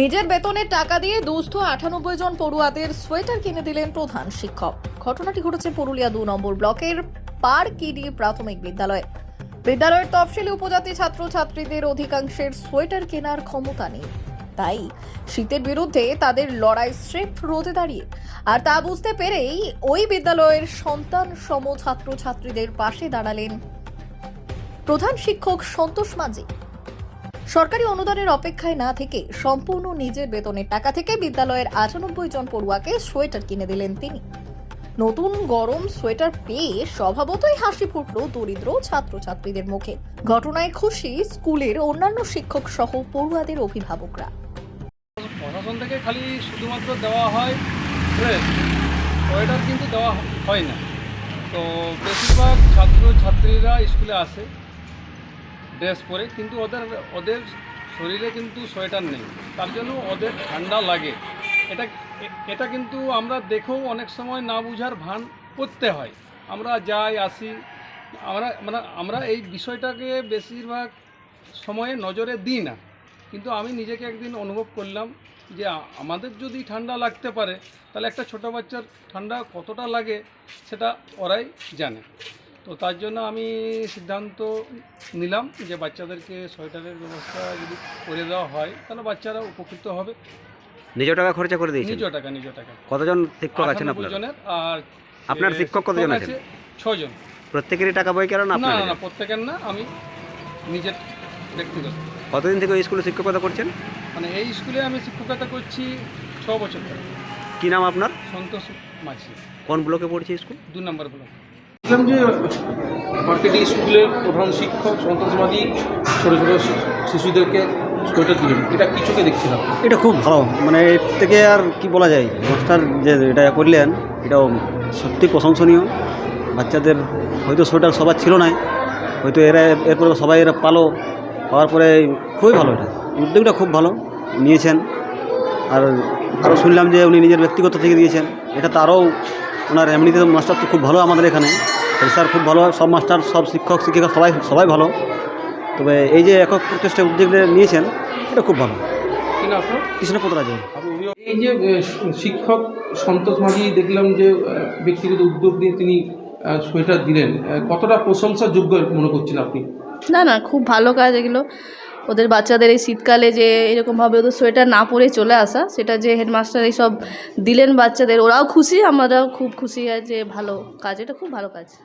নিজের বেতনের টাকা দিয়ে দুস্থ আটানব্বই জন পড়ুয়াদের সোয়েটার কিনে দিলেন প্রধান শিক্ষক। ঘটনাটি ঘটেছে পুরুলিয়া দু নম্বর ব্লকের পার কিডি প্রাথমিক বিদ্যালয়ে। বিদ্যালয়ের তফসিলি উপজাতি ছাত্রছাত্রীদের অধিকাংশের সোয়েটার কেনার ক্ষমতা নেই। তাই শীতের বিরুদ্ধে তাদের লড়াই স্রেফ রোদে দাঁড়িয়ে। আর তা বুঝতে পেরেই ওই বিদ্যালয়ের সন্তান সম ছাত্রছাত্রীদের পাশে দাঁড়ালেন প্রধান শিক্ষক সন্তোষ মাঝি। সরকারি অনুদানের অপেক্ষায় না থেকে সম্পূর্ণ নিজের বেতনের টাকা থেকে বিদ্যালয়ের আটানব্বই জন পড়ুয়াকে সোয়েটার কিনে দিলেন তিনি। নতুন গরম সোয়েটার পেয়ে স্বভাবতই হাসি ফুটল দরিদ্র ছাত্রছাত্রীদের মুখে। ঘটনায় খুশি স্কুলের অন্যান্য শিক্ষক সহ পড়ুয়াদের অভিভাবকরা। প্রশাসন থেকে খালি শুধুমাত্র দেওয়া হয় ড্রেস ওয়েটার কিন্তু দেওয়া হয় না। তো বেশিরভাগ ছাত্র ছাত্রীরা স্কুলে আসে। ড্রেস পরে, কিন্তু ওদের ওদের শরীরে কিন্তু সোয়েটার নেই। তার জন্য ওদের ঠান্ডা লাগে। এটা এটা কিন্তু আমরা দেখেও অনেক সময় না বুঝার ভান করতে হয়। আমরা যাই, আসি, আমরা মানে আমরা এই বিষয়টাকে বেশিরভাগ সময়ে নজরে দিই না। কিন্তু আমি নিজেকে একদিন অনুভব করলাম যে আমাদের যদি ঠান্ডা লাগতে পারে, তাহলে একটা ছোটো বাচ্চার ঠান্ডা কতটা লাগে সেটা ওরাই জানে। তো তার জন্য আমি সিদ্ধান্ত নিলাম যে বাচ্চাদেরকে সোয়েটারের ব্যবস্থা যদি করে দেওয়া হয় তাহলে বাচ্চারা উপকৃত হবে। নিজ টাকা খরচা করে দিয়েছেন? নিজ টাকা নিজ টাকা। কতজন শিক্ষক আছেন আপনার জনের আর আপনার শিক্ষক কতজন আছেন? আছে ছজন প্রত্যেকেরই টাকা বই কেন না আপনার না না প্রত্যেকের না আমি নিজের ব্যক্তিগত। কতদিন থেকে ওই স্কুলে শিক্ষকতা করছেন? মানে এই স্কুলে আমি শিক্ষকতা করছি ছ বছর ধরে। কি নাম আপনার? সন্তোষ মাঝি। কোন ব্লকে পড়ছে স্কুল? দু নম্বর ব্লক। যে মার্কেটিং স্কুলের প্রধান শিক্ষক মাঝি ছোটো ছোটো শিশুদেরকে সোয়েটার দিলেন এটা কিছুকে দেখছিলাম। এটা খুব ভালো। মানে এর থেকে আর কি বলা যায়? মাস্টার যে এটা করলেন, এটাও সত্যি প্রশংসনীয়। বাচ্চাদের হয়তো সোয়েটার সবার ছিল না। হয়তো এরা এরপরে সবাই এরা পালো। পাওয়ার পরে খুবই ভালো এটা। উদ্যোগটা খুব ভালো নিয়েছেন। আর আরও শুনলাম যে উনি নিজের ব্যক্তিগত থেকে দিয়েছেন। এটা তো আরও ওনার এমনিতে মাস্টার তো খুব ভালো আমাদের এখানে। স্যার খুব ভালো সব মাস্টার সব শিক্ষক শিক্ষিকা সবাই সবাই ভালো। তবে এই যে একক প্রচেষ্টা উদ্যোগ নিয়েছেন এটা খুব ভালো। কৃষ্ণপদ রাজন এই যে শিক্ষক সন্তোষ মাঝি দেখলাম যে ব্যক্তিগত উদ্যোগ নিয়ে তিনি সোয়েটার দিলেন। কতটা কতটা প্রশংসাযোগ্য মনে করছেন আপনি? না না খুব ভালো কাজ এগুলো। ওদের বাচ্চাদের এই শীতকালে যে এরকমভাবে ওদের সোয়েটার না পরে চলে আসা, সেটা যে হেডমাস্টার এইসব দিলেন বাচ্চাদের, ওরাও খুশি, আমরাও খুব খুশি হয় যে ভালো কাজ, এটা খুব ভালো কাজ।